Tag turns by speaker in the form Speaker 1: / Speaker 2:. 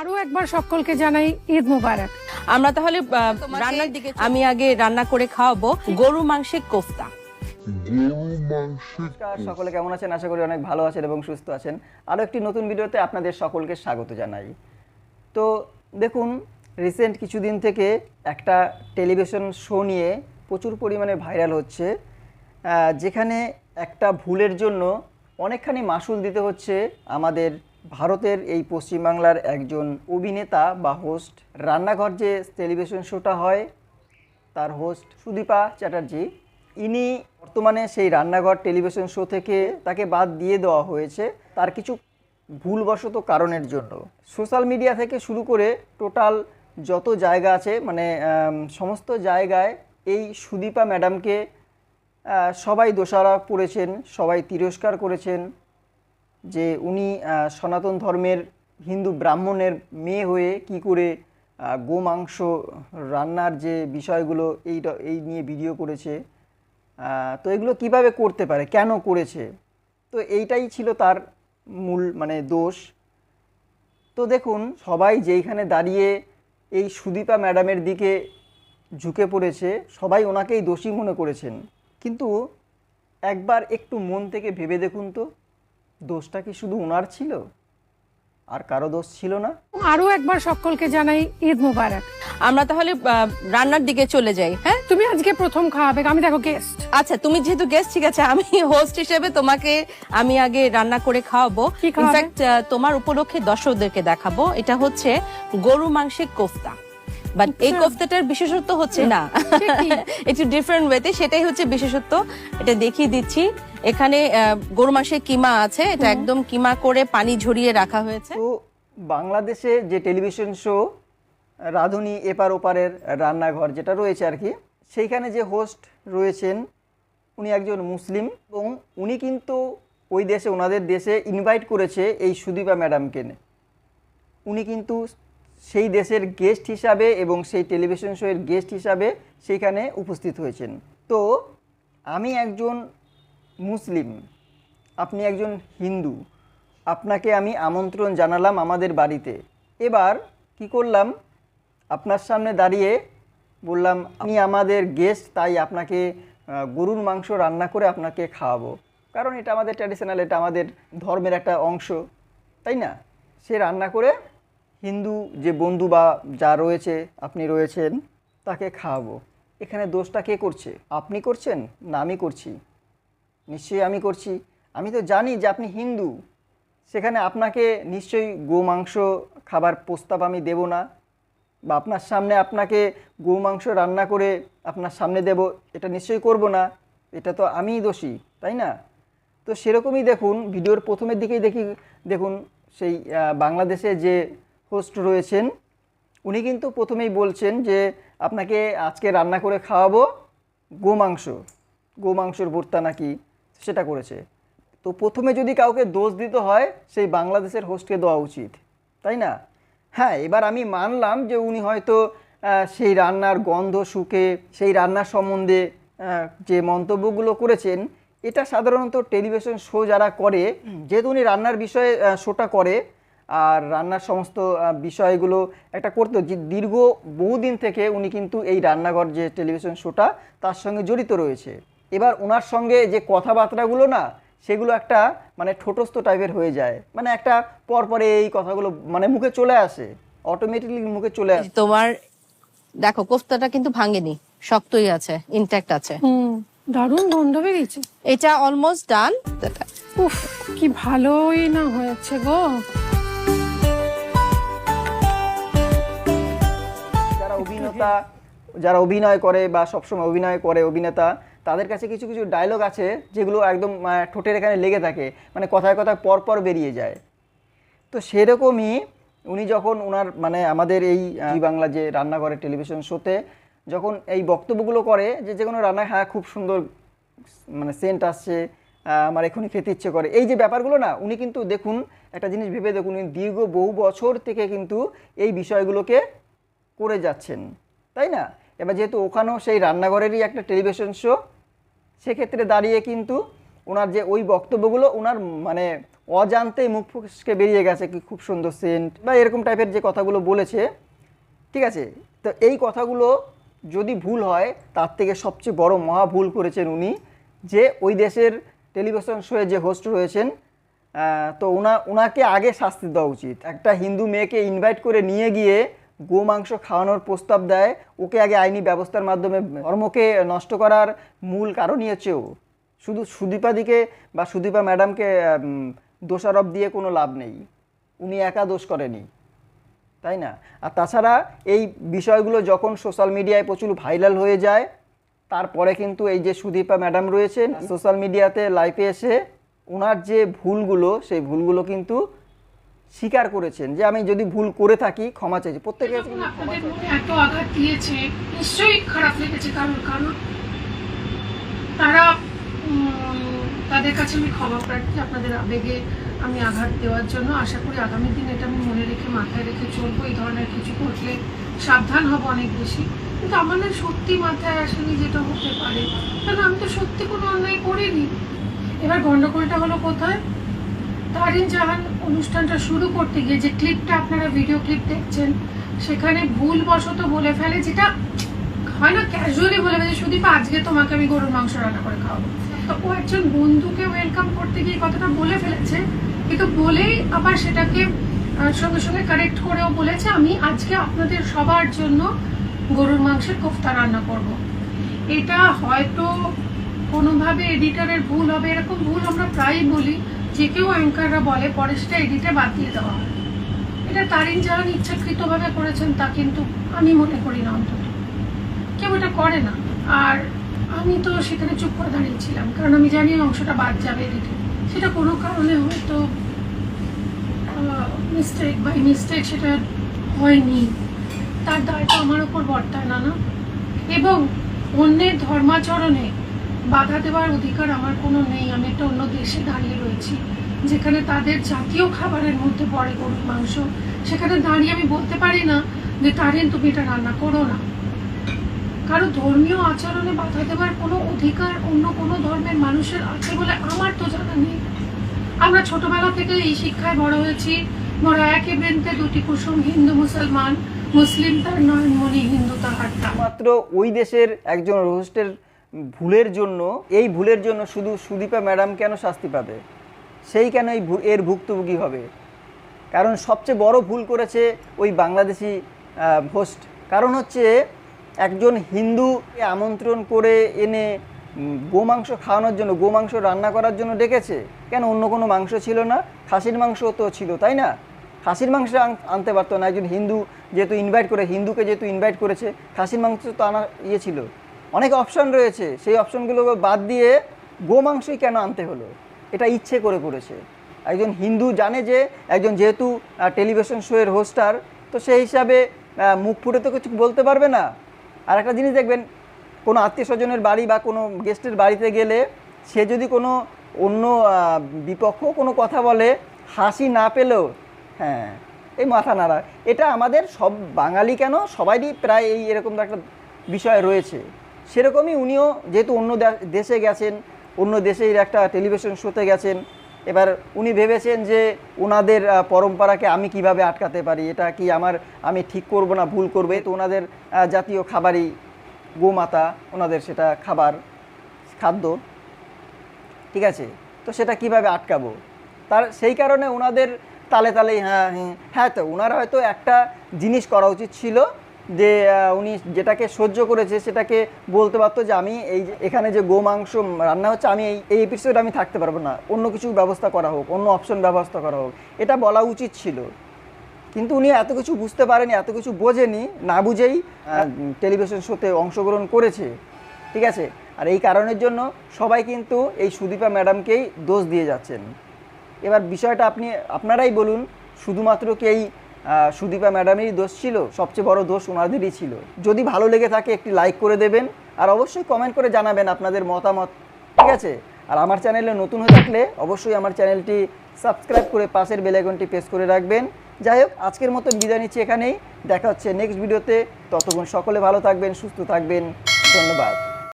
Speaker 1: আরও একবার সকলকে জানাই ঈদ মোবারক।
Speaker 2: আমরা তাহলে রান্নার দিকে আমি আগে রান্না করে খাওয়াবো। গরু মাংসের কোফতা।
Speaker 3: সকলে কেমন আছেন? আশা করি অনেক ভালো আছেন এবং সুস্থ আছেন। আরও একটি নতুন ভিডিওতে আপনাদের সকলকে স্বাগত জানাই। তো দেখুন রিসেন্ট কিছুদিন থেকে একটা টেলিভিশন শো নিয়ে প্রচুর পরিমাণে ভাইরাল হচ্ছে যেখানে একটা ভুলের জন্য অনেকখানি মাসুল দিতে হচ্ছে আমাদের ভারতের এই পশ্চিমবাংলার একজন অভিনেতা বা হোস্ট রান্নাঘর যে টেলিভিশন শোটা হয়, তার হোস্ট সুদীপা চ্যাটার্জি, ইনি বর্তমানে সেই রান্নাঘর টেলিভিশন শো থেকে তাকে বাদ দিয়ে দেওয়া হয়েছে। তার কিছু ভুলবশত কারণের জন্য। সোশ্যাল মিডিয়া থেকে শুরু করে টোটাল যত জায়গা আছে মানে সমস্ত জায়গায় এই সুদীপা ম্যাডামকে সবাই দোষারোপ করেছেন, সবাই তিরস্কার করেছেন। যে উনি সনাতন ধর্মের হিন্দু ব্রাহ্মণের মেয়ে হয়ে কি করে গোমাংস রান্নার যে বিষয়গুলো এই এই নিয়ে ভিডিও করেছে তো এগুলো কীভাবে করতে পারে, কেন করেছে? তো এইটাই ছিল তার মূল মানে দোষ। তো দেখুন, সবাই যেইখানে দাঁড়িয়ে এই সুদীপা ম্যাডামের দিকে ঝুঁকে পড়েছে, সবাই ওনাকেই দোষী মনে করেছেন। কিন্তু একবার একটু মন থেকে ভেবে দেখুন তো দোষটা কি শুধু ওনার ছিল? আর কারও দোষ ছিল না?
Speaker 1: আরও একবার সকলকে জানাই ঈদ মোবারক।
Speaker 2: আমরা তাহলে আহ, রান্নার দিকে চলে যাই হ্যাঁ?
Speaker 1: তুমি আজকে প্রথম খাওয়াবে আমি দেখো গেস্ট
Speaker 2: আচ্ছা তুমি যেহেতু গেস্ট ঠিক আছে আমি হোস্ট হিসেবে তোমাকে আমি আগে রান্না করে খাওয়াবো।
Speaker 1: কি খাওয়াবে?
Speaker 2: ইনফ্যাক্ট তোমার উপলক্ষে দর্শকদেরকে দেখাবো এটা হচ্ছে গরু মাংসের কোফতা। বাট এই
Speaker 1: আচ্ছা।
Speaker 2: কোফতাটার বিশেষত্ব হচ্ছে না একটু ডিফারেন্ট ওয়েতে সেটাই হচ্ছে বিশেষত্ব। এটা দেখিয়ে দিচ্ছি। এখানে গরু মাংসের কিমা আছে। এটা একদম কিমা করে পানি ঝরিয়ে রাখা হয়েছে।
Speaker 3: তো বাংলাদেশে যে টেলিভিশন শো রাধুনি এপার ওপারের রান্নাঘর যেটা রয়েছে আর কি সেইখানে যে হোস্ট রয়েছেন উনি একজন মুসলিম এবং উনি কিন্তু ওই দেশে ওনাদের দেশে ইনভাইট করেছে এই সুদীপা ম্যাডামকে উনি কিন্তু সেই দেশের গেস্ট হিসাবে এবং সেই টেলিভিশন শোয়ের গেস্ট হিসাবে সেইখানে উপস্থিত হয়েছেন। তো আমি একজন মুসলিম, আপনি একজন হিন্দু, আপনাকে আমি আমন্ত্রণ জানালাম আমাদের বাড়িতে। এবার কি করলাম? আপনার সামনে দাঁড়িয়ে বললাম আপনি আমাদের গেস্ট তাই আপনাকে গরুর মাংস রান্না করে আপনাকে খাওয়াবো। কারণ এটা আমাদের ট্র্যাডিশনাল এটা আমাদের ধর্মের একটা অংশ, তাই না? সে রান্না করে হিন্দু যে বন্ধু বা যা রয়েছে, আপনি রয়েছেন, তাকে খাওয়াবো। এখানে দোষটা কে করছে? আপনি করছেন না আমি করছি। নিশ্চয়ই আমি করছি। আমি তো জানি যে আপনি হিন্দু। সেখানে আপনাকে নিশ্চয়ই গোমাংস খাবার প্রস্তাব আমি দেব না। বা আপনার সামনে আপনাকে গোমাংস রান্না করে আপনার সামনে দেব, এটা নিশ্চয়ই করব না। এটা তো আমিই দোষী, তাই না? তো সেরকমই দেখুন, ভিডিওর প্রথমের দিকেই দেখি, দেখুন সেই বাংলাদেশে যে হোস্ট রয়েছেন, উনি কিন্তু প্রথমেই বলছেন যে আপনাকে আজকে রান্না করে খাওয়াবো গোমাংস। গোমাংসর ভর্তা নাকি? সেটা করেছে। তো প্রথমে যদি কাউকে দোষ দিতে হয়, সেই বাংলাদেশের হোস্টকে দেওয়া উচিত। তাই না? হ্যাঁ এবার আমি মানলাম যে উনি হয়তো সেই রান্নার গন্ধ শুকে সেই রান্নার সম্বন্ধে যে মন্তব্যগুলো করেছেন, এটা সাধারণত টেলিভিশন শো যারা করে, যেহেতু উনি রান্নার বিষয়ে শোটা করে, আর রান্নার সমস্ত বিষয়গুলো একটা করতো যে দীর্ঘ বহুদিন থেকে উনি কিন্তু এই রান্নাঘর যে টেলিভিশন শোটা, তার সঙ্গে জড়িত রয়েছে। এবার ওনার সঙ্গে যে কথাবার্তাগুলো না সেগুলো একটা মানে ঠোঁটস্থ টাইপের হয়ে যায়। মানে একটা পরপরে এই কথাগুলো মানে মুখে চলে আসে অটোমেটিকলি মুখে চলে আসে।
Speaker 2: তোমার দেখো কোফতাটা কিন্তু ভাঙেনি শক্তই আছে ইনট্যাক্ট আছে।
Speaker 1: হুম দারুণ গন্ধ বেরিয়েছে।
Speaker 2: এটা অলমোস্ট ডান
Speaker 1: উফ কি ভালোই না হয়েছে গো।
Speaker 3: যারা অভিনেতা যারা অভিনয় করে বা সবসময় অভিনয় করে অভিনেতা তাদের কাছে কিছু কিছু ডায়লগ আছে যেগুলো একদম ঠোঁটের এখানে লেগে থাকে। মানে কথায় কথায় পর পর বেরিয়ে যায়। তো সেরকমই উনি যখন ওনার মানে আমাদের এই বাংলা যে রান্নাঘরের টেলিভিশন শোতে যখন এই বক্তব্যগুলো করে যে যে কোনো রান্না হ্যাঁ খুব সুন্দর মানে সেন্ট আসছে আমার এখনই খেতে ইচ্ছে করে। এই যে ব্যাপারগুলো না, উনি কিন্তু দেখুন, একটা জিনিস ভেবে দেখুন, উনি দীর্ঘ বহু বছর থেকে কিন্তু এই বিষয়গুলোকে করে যাচ্ছেন। তাই না? এবার যেহেতু ওখানেও সেই রান্নাঘরেরই একটা টেলিভিশন শো সেক্ষেত্রে দাঁড়িয়ে কিন্তু ওনার যে ওই বক্তব্যগুলো, ওনার মানে অজান্তেই মুখ ফুসকে বেরিয়ে গেছে কি খুব সুন্দর সেন্ট বা এরকম টাইপের যে কথাগুলো বলেছে। ঠিক আছে? তো এই কথাগুলো যদি ভুল হয়, তার থেকে সবচেয়ে বড় মহা ভুল করেছেন উনি যে ওই দেশের টেলিভিশন শোয়ে যে হোস্ট রয়েছেন তো ওনা, ওনাকে আগে শাস্তি দেওয়া উচিত। একটা হিন্দু মেয়েকে ইনভাইট করে নিয়ে গিয়ে গোমাংস খাওয়ানোর প্রস্তাব দেয়। ওকে আগে আইনি ব্যবস্থার মাধ্যমে ধর্মকে নষ্ট করার মূল কারণই হচ্ছে ও। শুধু সুদীপাদিকে বা সুদীপা ম্যাডামকে দোষারোপ দিয়ে কোনো লাভ নেই। উনি একা দোষ করেনি। তাই না? আর তাছাড়া এই বিষয়গুলো যখন সোশ্যাল মিডিয়ায় প্রচুর ভাইরাল হয়ে যায়, তারপরে কিন্তু এই যে সুদীপা ম্যাডাম রয়েছেন, সোশ্যাল মিডিয়াতে লাইভে এসে ওনার যে ভুলগুলো, সেই ভুলগুলো কিন্তু স্বীকার করেছেন যে আমি যদি ভুল করে থাকি ক্ষমা চাইছি। প্রত্যেকের
Speaker 1: আপনাদের মনে এত আঘাত দিয়েছে নিশ্চয়ই খারাপ লেগেছে কারণ কারণ তারা তাদের কাছে আমি ক্ষমা প্রার্থী আপনাদের আবেগে আমি আঘাত দেওয়ার জন্য আশা করি আগামী দিন এটা আমি মনে রেখে মাথায় রেখে চলবো। এই ধরনের কিছু করলে সাবধান হব অনেক বেশি। কিন্তু আমার না সত্যি মাথায় আসেনি যেটা হতে পারে। কারণ আমি তো সত্যি কোনো অন্যায় করিনি। এবার গন্ডগোলটা হলো কোথায়? তারিন জাহান অনুষ্ঠানটা শুরু করতে গিয়ে যে ক্লিপটা আপনারা ভিডিও ক্লিপ দেখছেন, সেখানে ভুলবশত বলে ফেলে, যেটা হয় না ক্যাজুয়ালি বলে ফেলে সুদীপ, আজকে তোমাকে আমি গরুর মাংস রান্না করে খাওয়াবো। তো ও একজন বন্ধুকে ওয়েলকাম করতে গিয়ে কথাটা বলে ফেলেছে। কিন্তু বলেই আবার সেটাকে সঙ্গে সঙ্গে কারেক্ট করেও বলেছে, আমি আজকে আপনাদের সবার জন্য গরুর মাংসের কোফতা রান্না করব। এটা হয়তো কোনোভাবে এডিটারের ভুল হবে, এরকম ভুল আমরা প্রায়ই বলি। যে কেউ অ্যাঙ্কাররা বলে পরে সেটা এডিটে দিয়ে দেওয়া হয়। এটা তারিন জাহান ইচ্ছাকৃতভাবে করেছেন তা কিন্তু আমি মনে করি না অন্তত। কেউ এটা করে না। আর আমি তো সেখানে চুপ করে দাঁড়িয়েছিলাম, কারণ আমি জানি অংশটা বাদ যাবে এডিটে সেটা কোনো কারণে হয়তো মিস্টেক বাই মিস্টেক সেটা হয়নি। তার দায়টা আমার ওপর বর্তায় না না এবং অন্যের ধর্মাচরণে বাধা দেওয়ার অধিকার আমার কোনো নেই। আমি একটা অন্য দেশে দাঁড়িয়ে রয়েছি, যেখানে তাদের জাতীয় খাবারের মধ্যে পড়ে গরুর মাংস। সেখানে দাঁড়িয়ে আমি বলতে পারি না যে, তারিন, তুমি এটা রান্না করো না। কারও ধর্মীয় আচরণে বাধা দেওয়ার কোনো অধিকার অন্য কোনো ধর্মের মানুষের আছে বলে আমার তো জানা নেই। আমরা ছোটবেলা থেকে এই শিক্ষায় বড় হয়েছি। মোরা একই বৃন্তে দুটি কুসুম, হিন্দু, মুসলমান। মুসলিম তার নয়নমণি, হিন্দু তাহার।
Speaker 3: মাত্র ওই দেশের একজন হোস্টের ভুলের জন্য, এই ভুলের জন্য শুধু সুদীপা ম্যাডাম কেন শাস্তি পাবে? সেই কেন এই এর ভুক্তভোগী হবে? কারণ সবচেয়ে বড় ভুল করেছে ওই বাংলাদেশি হোস্ট কারণ হচ্ছে একজন হিন্দুকে আমন্ত্রণ করে এনে গোমাংস খাওয়ানোর জন্য, গোমাংস রান্না করার জন্য ডেকেছে। কেন? অন্য কোনো মাংস ছিল না। খাসির মাংস তো ছিল, তাই না? খাসির মাংস আনতে পারতো না। একজন হিন্দু যেহেতু ইনভাইট করে, হিন্দুকে যেহেতু ইনভাইট করেছে, খাসির মাংস তো আনা ইয়ে ছিল। অনেক অপশন রয়েছে। সেই অপশনগুলো বাদ দিয়ে গোমাংসই কেন আনতে হলো? এটা ইচ্ছে করে করেছে। একজন হিন্দু জানে যে, একজন যেহেতু টেলিভিশন শোয়ের হোস্টার তো সেই হিসাবে মুখ ফুটে তো কিছু বলতে পারবে না। আর একটা জিনিস দেখবেন, কোনো আত্মীয় স্বজনের বাড়ি বা কোনো গেস্টের বাড়িতে গেলে, সে যদি কোনো অন্য বিপক্ষ কোনো কথা বলে, হাসি না পেলেও হ্যাঁ এই মাথা নাড়া। এটা আমাদের সব বাঙালি কেন? সবারই প্রায় এই এরকম একটা বিষয় রয়েছে। সেরকমই উনিও যেহেতু অন্য দেশে গেছেন, অন্য দেশের একটা টেলিভিশন শোতে গেছেন, এবার উনি ভেবেছেন যে ওনাদের পরম্পরাকে আমি কীভাবে আটকাতে পারি, এটা কি আমার, আমি ঠিক করব না ভুল করবে? তো ওনাদের জাতীয় খাবারই, গোমাতা ওনাদের সেটা খাবার, খাদ্য, ঠিক আছে? তো সেটা কীভাবে আটকাবো? তার, সেই কারণে ওনাদের তালে তালেই হ্যাঁ হ্যাঁ হ্যাঁ তো ওনারা হয়তো একটা জিনিস করা উচিত ছিল যে উনি যেটাকে সহ্য করেছে সেটাকে বলতে পারতো যে আমি এই এখানে যে গো মাংস রান্না হচ্ছে, আমি এই এই এপিসোড আমি থাকতে পারব না। অন্য কিছু ব্যবস্থা করা হোক, অন্য অপশন ব্যবস্থা করা হোক। এটা বলা উচিত ছিল। কিন্তু উনি এত কিছু বুঝতে পারেনি, এত কিছু বোঝেনি, না বুঝেই টেলিভিশন শোতে অংশগ্রহণ করেছে। ঠিক আছে? আর এই কারণের জন্য সবাই কিন্তু এই সুদীপা ম্যাডামকেই দোষ দিয়ে যাচ্ছেন। এবার বিষয়টা আপনি, আপনারাই বলুন, শুধুমাত্র কি এই সুদীপা ম্যাডামেরই দোষ ছিল, সবচেয়ে বড় দোষ ওনাদেরই ছিল। যদি ভালো লেগে থাকে, একটি লাইক করে দেবেন, আর অবশ্যই কমেন্ট করে জানাবেন আপনাদের মতামত, ঠিক আছে? আর আমার চ্যানেলে নতুন হয়ে থাকলে অবশ্যই আমার চ্যানেলটি সাবস্ক্রাইব করে পাশের বেলাইকনটি প্রেস করে রাখবেন। যাই হোক, আজকের মতো বিদায় নিচ্ছি এখানেই। দেখা হচ্ছে নেক্সট ভিডিওতে ততক্ষণ সকলে ভালো থাকবেন, সুস্থ থাকবেন। ধন্যবাদ।